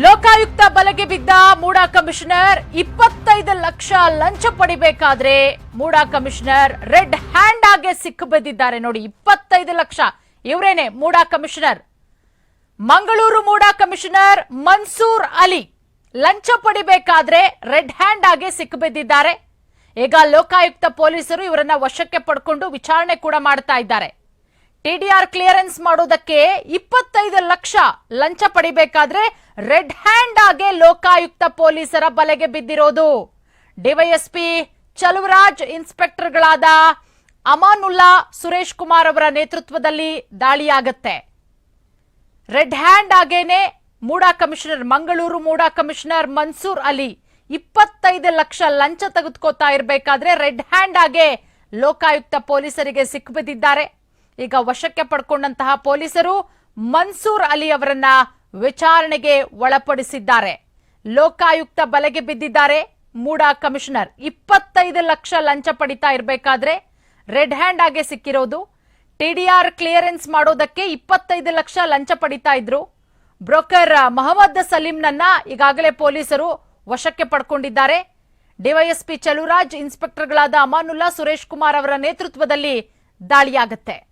ಲೋಕಾಯುಕ್ತ ಬಲೆಗೆ ಬಿದ್ದ ಮೂಡಾ ಕಮಿಷನರ್ ಇಪ್ಪತ್ತೈದು ಲಕ್ಷ ಲಂಚ ಪಡಿಬೇಕಾದ್ರೆ ಮೂಡಾ ಕಮಿಷನರ್ ರೆಡ್ ಹ್ಯಾಂಡ್ ಆಗಿ ಸಿಕ್ಕಿಬಿದ್ದಿದ್ದಾರೆ ನೋಡಿ, ಇಪ್ಪತ್ತೈದು ಲಕ್ಷ. ಇವರೇನೆ ಮೂಡಾ ಕಮಿಷನರ್? ಮಂಗಳೂರು ಮೂಡಾ ಕಮಿಷನರ್ ಮನ್ಸೂರ್ ಅಲಿ ಲಂಚ ಪಡಿಬೇಕಾದ್ರೆ ರೆಡ್ ಹ್ಯಾಂಡ್ ಆಗಿ ಸಿಕ್ಕಿಬಿದ್ದಿದ್ದಾರೆ ಈಗ ಲೋಕಾಯುಕ್ತ ಪೊಲೀಸರು ಇವರನ್ನ ವಶಕ್ಕೆ ಪಡ್ಕೊಂಡು ವಿಚಾರಣೆ ಕೂಡ ಮಾಡ್ತಾ ಇದ್ದಾರೆ. ಟಿಡಿಆರ್ ಕ್ಲಿಯರೆನ್ಸ್ ಮಾಡೋದಕ್ಕೆ ಇಪ್ಪತ್ತೈದು ಲಕ್ಷ ಲಂಚ ಪಡಿಬೇಕಾದ್ರೆ ರೆಡ್ ಹ್ಯಾಂಡ್ ಆಗಿ ಲೋಕಾಯುಕ್ತ ಪೊಲೀಸರ ಬಲೆಗೆ ಬಿದ್ದಿರೋದು. ಡಿವೈಎಸ್ಪಿ ಚಲುವರಾಜ್ ಇನ್ಸ್ಪೆಕ್ಟರ್ಗಳಾದ ಅಮಾನುಲ್ಲಾ ಸುರೇಶ್ ಕುಮಾರ್ ಅವರ ನೇತೃತ್ವದಲ್ಲಿ ದಾಳಿಯಾಗತ್ತೆ. ರೆಡ್ ಹ್ಯಾಂಡ್ ಆಗೇನೆ ಮೂಡಾ ಕಮಿಷನರ್ ಮಂಗಳೂರು ಮೂಡಾ ಕಮಿಷನರ್ ಮನ್ಸೂರ್ ಅಲಿ ಇಪ್ಪತ್ತೈದು ಲಕ್ಷ ಲಂಚ ತೆಗೆದುಕೋತಾ ಇರಬೇಕಾದ್ರೆ ರೆಡ್ ಹ್ಯಾಂಡ್ ಆಗೇ ಲೋಕಾಯುಕ್ತ ಪೊಲೀಸರಿಗೆ ಸಿಕ್ಕಿಬಿದ್ದಿದ್ದಾರೆ ಈಗ ವಶಕ್ಕೆ ಪಡ್ಕೊಂಡಂತಹ ಪೊಲೀಸರು ಮನ್ಸೂರ್ ಅಲಿ ಅವರನ್ನ ವಿಚಾರಣೆಗೆ ಒಳಪಡಿಸಿದ್ದಾರೆ. ಲೋಕಾಯುಕ್ತ ಬಲೆಗೆ ಬಿದ್ದಿದ್ದಾರೆ. ಮೂಡಾ ಕಮಿಷನರ್ ಇಪ್ಪತ್ತೈದು ಲಕ್ಷ ಲಂಚ ಪಡಿತಾ ಇರಬೇಕಾದ್ರೆ ರೆಡ್ ಹ್ಯಾಂಡ್ ಆಗಿ ಸಿಕ್ಕಿರೋದು. ಟಿಡಿಆರ್ ಕ್ಲಿಯರೆನ್ಸ್ ಮಾಡೋದಕ್ಕೆ ಇಪ್ಪತ್ತೈದು ಲಕ್ಷ ಲಂಚ ಪಡಿತಾ ಇದ್ರು. ಬ್ರೋಕರ್ ಮೊಹಮ್ಮದ್ ಸಲೀಂನನ್ನ ಈಗಾಗಲೇ ಪೊಲೀಸರು ವಶಕ್ಕೆ ಪಡ್ಕೊಂಡಿದ್ದಾರೆ. ಡಿವೈಎಸ್ಪಿ ಚಲುರಾಜ್, ಇನ್ಸ್ಪೆಕ್ಟರ್ಗಳಾದ ಅಮಾನುಲ್ಲಾ, ಸುರೇಶ್ ಕುಮಾರ್ ಅವರ ನೇತೃತ್ವದಲ್ಲಿ ದಾಳಿಯಾಗುತ್ತೆ.